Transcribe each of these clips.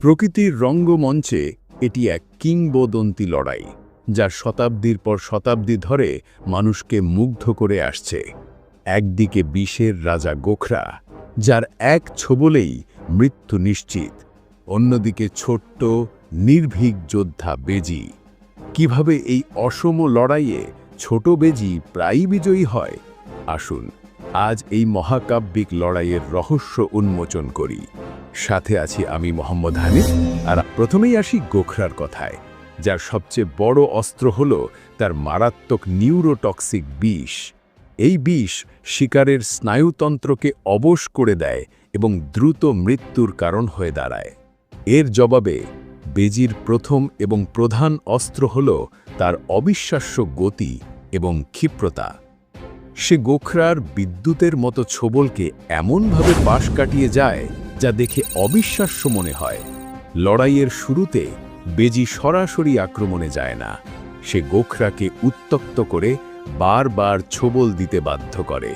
প্রকৃতির রঙ্গমঞ্চে এটি এক কিংবদন্তি লড়াই, যা শতাব্দীর পর শতাব্দী ধরে মানুষকে মুগ্ধ করে আসছে। একদিকে বিষের রাজা গোখরা, যার এক ছোবলেই মৃত্যু নিশ্চিত, অন্যদিকে ছোট্ট, নির্ভীক যোদ্ধা বেজি। কীভাবে এই অসম লড়াইয়ে ছোট বেজি প্রায়ই বিজয়ী হয়? আসুন আজ এই মহাকাব্যিক লড়াইয়ের রহস্য উন্মোচন করি। সাথে আছি আমি মোহাম্মদ হানিফ আর প্রথমেই আসি গোখরার কথায়, যার সবচেয়ে বড় অস্ত্র হল তার মারাত্মক নিউরোটক্সিক বিষ। এই বিষ শিকারের স্নায়ুতন্ত্রকে অবশ করে দেয় এবং দ্রুত মৃত্যুর কারণ হয়ে দাঁড়ায়। এর জবাবে বেজির প্রথম এবং প্রধান অস্ত্র হল তার অবিশ্বাস্য গতি এবং ক্ষিপ্রতা। সে গোখরার বিদ্যুতের মতো ছোবলকে এমনভাবে পাশ কাটিয়ে যায় যা দেখে অবিশ্বাস্য মনে হয়। লড়াইয়ের শুরুতে বেজি সরাসরি আক্রমণে যায় না। সে গোখরাকে উত্তক্ত করে বারবার ছোবল দিতে বাধ্য করে।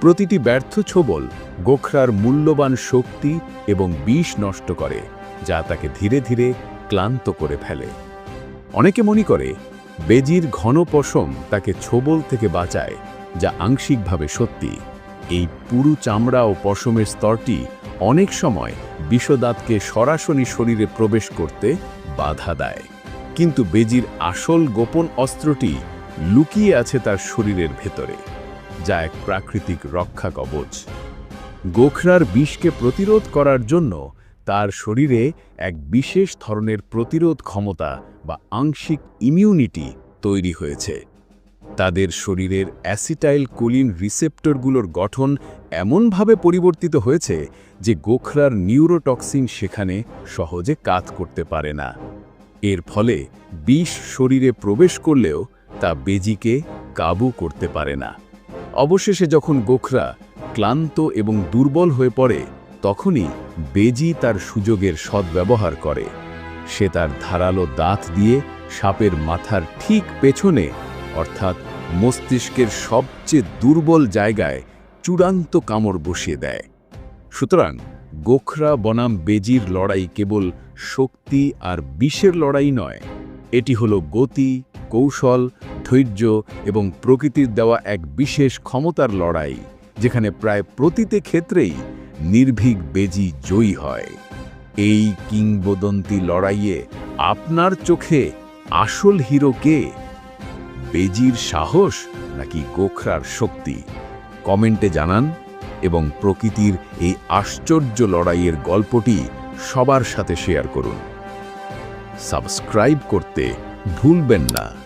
প্রতিটি ব্যর্থ ছোবল গোখরার মূল্যবান শক্তি এবং বিষ নষ্ট করে, যা তাকে ধীরে ধীরে ক্লান্ত করে ফেলে। অনেকে মনে করে, বেজির ঘন পশম তাকে ছোবল থেকে বাঁচায়, যা আংশিকভাবে সত্যি। এই পুরু চামড়া ও পশমের স্তরটি অনেক সময় বিষদাঁতকে সরাসরি শরীরে প্রবেশ করতে বাধা দেয়। কিন্তু বেজির আসল গোপন অস্ত্রটি লুকিয়ে আছে তার শরীরের ভেতরে, যা এক প্রাকৃতিক রক্ষা কবচ। গোখরার বিষকে প্রতিরোধ করার জন্য তার শরীরে এক বিশেষ ধরনের প্রতিরোধ ক্ষমতা বা আংশিক ইমিউনিটি তৈরি হয়েছে। তাদের শরীরের অ্যাসিটাইল কোলিন রিসেপ্টরগুলোর গঠন এমনভাবে পরিবর্তিত হয়েছে যে গোখরার নিউরোটক্সিন সেখানে সহজে কাজ করতে পারে না। এর ফলে বিষ শরীরে প্রবেশ করলেও তা বেজিকে কাবু করতে পারে না। অবশেষে যখন গোখরা ক্লান্ত এবং দুর্বল হয়ে পড়ে, তখনই বেজি তার সুযোগের সদ্ব্যবহার করে। সে তার ধারালো দাঁত দিয়ে সাপের মাথার ঠিক পেছনে, অর্থাৎ মস্তিষ্কের সবচেয়ে দুর্বল জায়গায় চূড়ান্ত কামড় বসিয়ে দেয়। সুতরাং গোখরা বনাম বেজির লড়াই কেবল শক্তি আর বিষের লড়াই নয়, এটি হলো গতি, কৌশল, ধৈর্য এবং প্রকৃতির দেওয়া এক বিশেষ ক্ষমতার লড়াই, যেখানে প্রায় প্রতিতে ক্ষেত্রেই নির্ভীক বেজি জয়ী হয়। এই কিংবদন্তি লড়াইয়ে আপনার চোখে আসল হিরো কে? বেজির সাহস নাকি গোখরার শক্তি? কমেন্টে জানান এবং প্রকৃতির এই আশ্চর্য লড়াইয়ের গল্পটি সবার সাথে শেয়ার করুন। সাবস্ক্রাইব করতে ভুলবেন না।